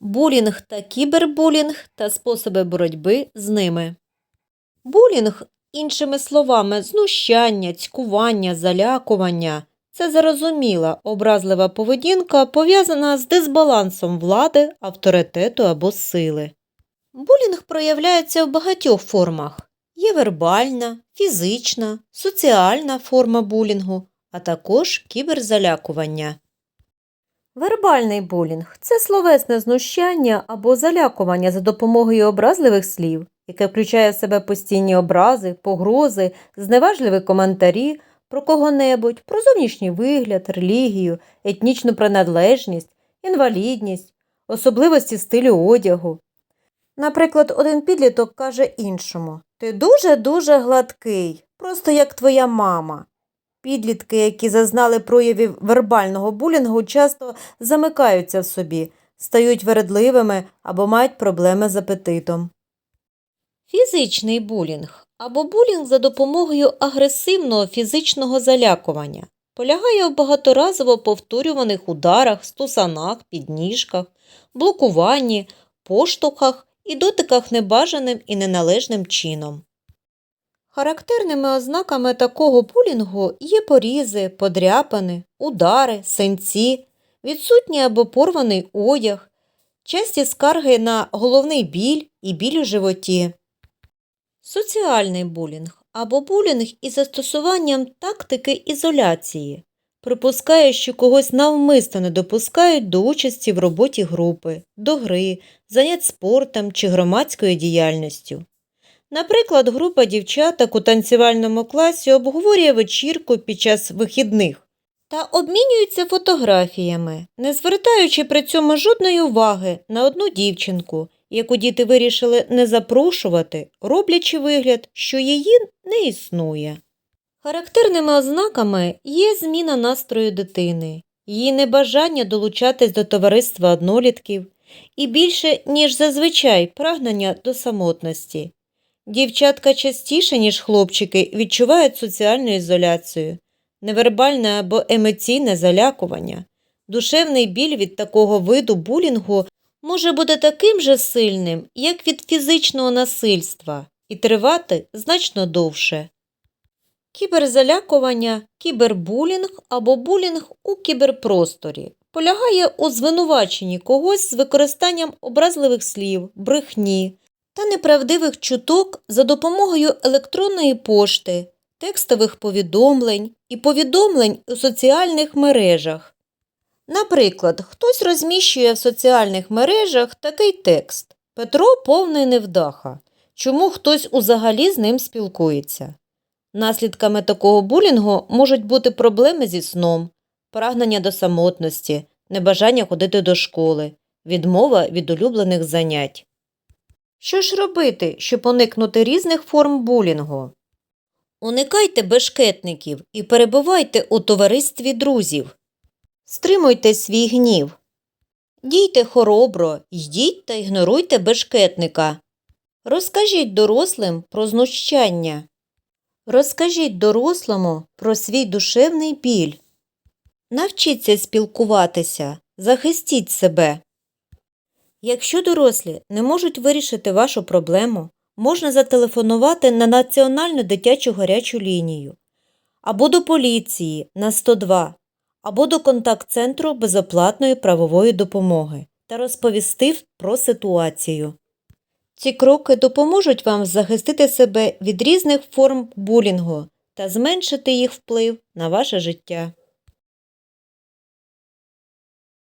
булінг та кібербулінг та способи боротьби з ними. Булінг, іншими словами, знущання, цькування, залякування це зарозуміла образлива поведінка, пов'язана з дисбалансом влади, авторитету або сили. Булінг проявляється в багатьох формах. Є вербальна, фізична, соціальна форма булінгу, а також кіберзалякування. Вербальний булінг це словесне знущання або залякування за допомогою образливих слів, яке включає в себе постійні образи, погрози, зневажливі коментарі про кого-небудь, про зовнішній вигляд, релігію, етнічну приналежність, інвалідність, особливості стилю одягу. Наприклад, один підліток каже іншому Ти дуже-дуже гладкий, просто як твоя мама. Підлітки, які зазнали проявів вербального булінгу, часто замикаються в собі, стають вередливими або мають проблеми з апетитом. Фізичний булінг або булінг за допомогою агресивного фізичного залякування полягає в багаторазово повторюваних ударах, стусанах, підніжках, блокуванні, поштовхах і дотиках небажаним і неналежним чином. Характерними ознаками такого булінгу є порізи, подряпини, удари, синці, відсутній або порваний одяг, часті скарги на головний біль і біль у животі. Соціальний булінг або булінг із застосуванням тактики ізоляції припускає, що когось навмисно не допускають до участі в роботі групи, до гри, занять спортом чи громадською діяльністю. Наприклад, група дівчаток у танцювальному класі обговорює вечірку під час вихідних та обмінюються фотографіями, не звертаючи при цьому жодної уваги на одну дівчинку, яку діти вирішили не запрошувати, роблячи вигляд, що її не існує. Характерними ознаками є зміна настрою дитини, її небажання долучатись до товариства однолітків і більше, ніж зазвичай, прагнення до самотності. Дівчатка частіше, ніж хлопчики, відчувають соціальну ізоляцію, невербальне або емоційне залякування. Душевний біль від такого виду булінгу може бути таким же сильним, як від фізичного насильства, і тривати значно довше. Кіберзалякування, кібербулінг або булінг у кіберпросторі полягає у звинуваченні когось з використанням образливих слів, брехні та неправдивих чуток за допомогою електронної пошти, текстових повідомлень і повідомлень у соціальних мережах. Наприклад, хтось розміщує в соціальних мережах такий текст Петро повний невдаха. Чому хтось узагалі з ним спілкується? Наслідками такого булінгу можуть бути проблеми зі сном, прагнення до самотності, небажання ходити до школи, відмова від улюблених занять. Що ж робити, щоб уникнути різних форм булінгу? Уникайте бешкетників і перебувайте у товаристві друзів. Стримуйте свій гнів. Дійте хоробро, йдіть та ігноруйте бешкетника. Розкажіть дорослим про знущання. Розкажіть дорослому про свій душевний біль. Навчіться спілкуватися, захистіть себе. Якщо дорослі не можуть вирішити вашу проблему, можна зателефонувати на Національну дитячу гарячу лінію або до поліції на 102, або до контакт-центру безоплатної правової допомоги та розповісти про ситуацію. Ці кроки допоможуть вам захистити себе від різних форм булінгу та зменшити їх вплив на ваше життя.